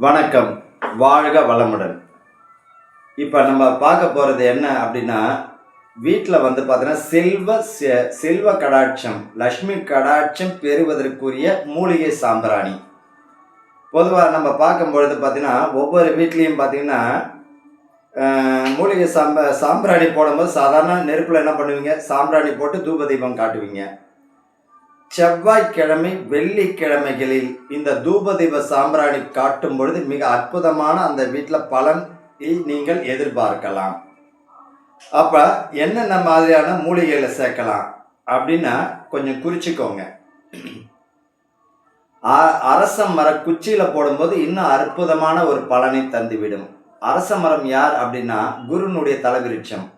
வணக்கம். வாழ்க வளமுடன். இப்போ நம்ம பார்க்க போகிறது என்ன அப்படின்னா வீட்டில் வந்து பார்த்தீங்கன்னா செல்வ செ- செல்வ கடாட்சம் லக்ஷ்மி கடாட்சம் பெறுவதற்குரிய மூலிகை சாம்பிராணி. பொதுவாக நம்ம பார்க்கும்பொழுது பார்த்தீங்கன்னா ஒவ்வொரு வீட்லேயும் பார்த்தீங்கன்னா மூலிகை சாம்ப சாம்பிராணி போடும்போது சாதாரண நெருப்பில் என்ன பண்ணுவீங்க? சாம்பிராணி போட்டு தூப தீபம் காட்டுவீங்க. செவ்வாய்க்கிழமை வெள்ளிக்கிழமைகளில் இந்த தூபதீப சாம்பிராணி காட்டும் பொழுது மிக அற்புதமான அந்த வீட்டில் பலன் நீங்கள் எதிர்பார்க்கலாம். அப்போ என்னென்ன மாதிரியான மூலிகைகளை சேர்க்கலாம் அப்படின்னா கொஞ்சம் குறிச்சுக்கோங்க. அ- அரச மர குச்சியில் போடும்போது இன்னும் அற்புதமான ஒரு பலனை தந்துவிடும். அரச மரம் யார் அப்படின்னா குருனுடைய தலைவிருட்சம்.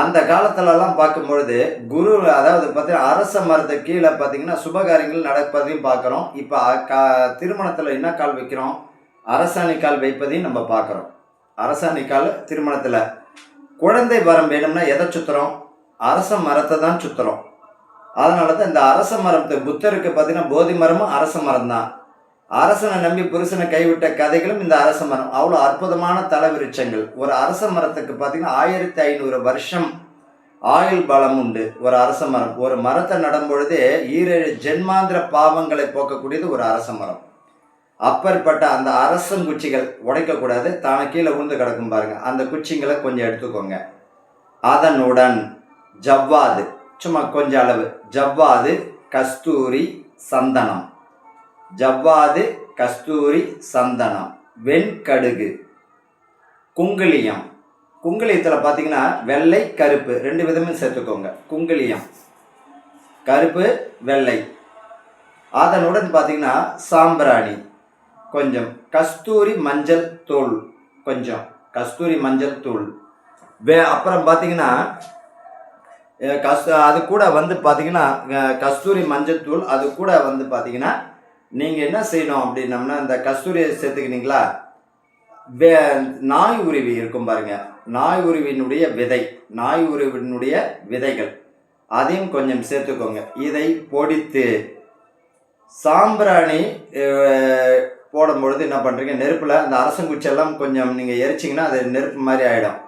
அந்த காலத்துலலாம் பார்க்கும்பொழுது குரு அதாவது பார்த்தீங்கன்னா அரச மரத்து கீழே பார்த்தீங்கன்னா சுபகாரியங்கள் நடப்பதையும் பார்க்குறோம். இப்போ கா திருமணத்தில் என்ன கால் வைக்கிறோம்? அரசாணி கால் வைப்பதையும் நம்ம பார்க்குறோம். அரசாணிக்கால் திருமணத்தில். குழந்தை வரம் வேணும்னா எதை சுற்றுறோம் அரச மரத்தை தான் சுற்றுறோம் அதனால தான் இந்த அரச மரத்தை புத்தருக்கு பார்த்தீங்கன்னா போதி மரமும் அரச மரம் தான் அரசனை நம்பி புருஷனை கைவிட்ட கதைகளும் இந்த அரச மரம். அவ்வளோ அற்புதமான தலைவிருட்சங்கள். ஒரு அரச மரத்துக்கு பார்த்தீங்கன்னா ஆயிரத்தி ஐநூறு வருஷம் ஆயுள் பலம் உண்டு ஒரு அரச மரம். ஒரு மரத்தை நடும்பொழுதே ஈரேழு ஜென்மாந்திர பாவங்களை போக்கக்கூடியது ஒரு அரச மரம். அப்பேற்பட்ட அந்த அரசங்குச்சிகள் உடைக்கக்கூடாது தானே கீழே உழுந்து கிடக்கும் பாருங்க. அந்த குச்சிங்களை கொஞ்சம் எடுத்துக்கோங்க. அதனுடன் ஜவ்வாது சும்மா கொஞ்சம் அளவு. ஜவ்வாது கஸ்தூரி சந்தனம். ஜவ்வாது கஸ்தூரி சந்தனம். வெண்கடுகு. குங்குளியம் குங்குளியத்தில் பார்த்தீங்கன்னா வெள்ளை கருப்பு. ரெண்டு விதமும் சேர்த்துக்கோங்க. குங்குளியம் கருப்பு வெள்ளை. அதனுடன் பார்த்தீங்கன்னா சாம்பிராணி. கொஞ்சம் கஸ்தூரி மஞ்சள் தூள். கொஞ்சம் கஸ்தூரி மஞ்சள் தூள். வே அப்புறம் பார்த்தீங்கன்னா கஸ் அது கூட வந்து பார்த்தீங்கன்னா கஸ்தூரி மஞ்சள் தூள். அது கூட வந்து பார்த்தீங்கன்னா நீங்கள் என்ன செய்யணும் அப்படின்னம்னா இந்த கஸ்தூரியை சேர்த்துக்கினீங்களா வே நாய் உருவி இருக்கும் பாருங்க. நாய் உருவினுடைய விதை நாய் உருவினுடைய விதைகள். அதையும் கொஞ்சம் சேர்த்துக்கோங்க. இதை பொடித்து சாம்பிராணி போடும்பொழுது என்ன பண்ணுறீங்க நெருப்பில் அந்த அரசங்குச்செல்லாம் கொஞ்சம் நீங்கள் எரிச்சிங்கன்னா அது நெருப்பு மாதிரி ஆகிடும்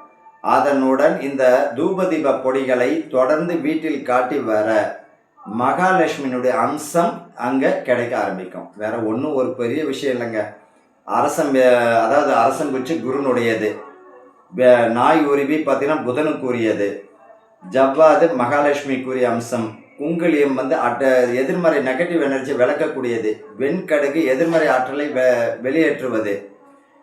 அதனுடன் இந்த தூபதீப பொடிகளை தொடர்ந்து வீட்டில் காட்டி வர மகாலட்சுமியினுடைய அம்சம் அங்கே கிடைக்க ஆரம்பிக்கும். வேற ஒன்றும் ஒரு பெரிய விஷயம் இல்லைங்க. அரசன் அதாவது அரசன் குச்சி குருனுடையது. நாய் உருவி பார்த்தீங்கன்னா புதனுக்குரியது ஜவ்வாது மகாலட்சுமிக்குரிய அம்சம். குங்குளியம் வந்து அட்ட எதிர்மறை நெகட்டிவ் எனர்ஜி விளக்கக்கூடியது. வெண்கடுகு எதிர்மறை ஆற்றலை வெ- வெளியேற்றுவது.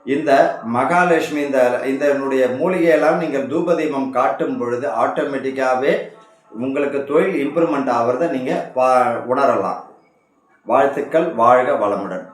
இந்த மகாலட்சுமி இந்த இதனுடைய மூலிகையெல்லாம் நீங்கள் தூபதீபம் காட்டும் பொழுது ஆட்டோமேட்டிக்காகவே உங்களுக்கு தொழில் இம்ப்ரூவ்மெண்ட் ஆகிறத நீங்கள் பா உணரலாம். வாழ்த்துக்கள் வாழ்க வளமுடன்.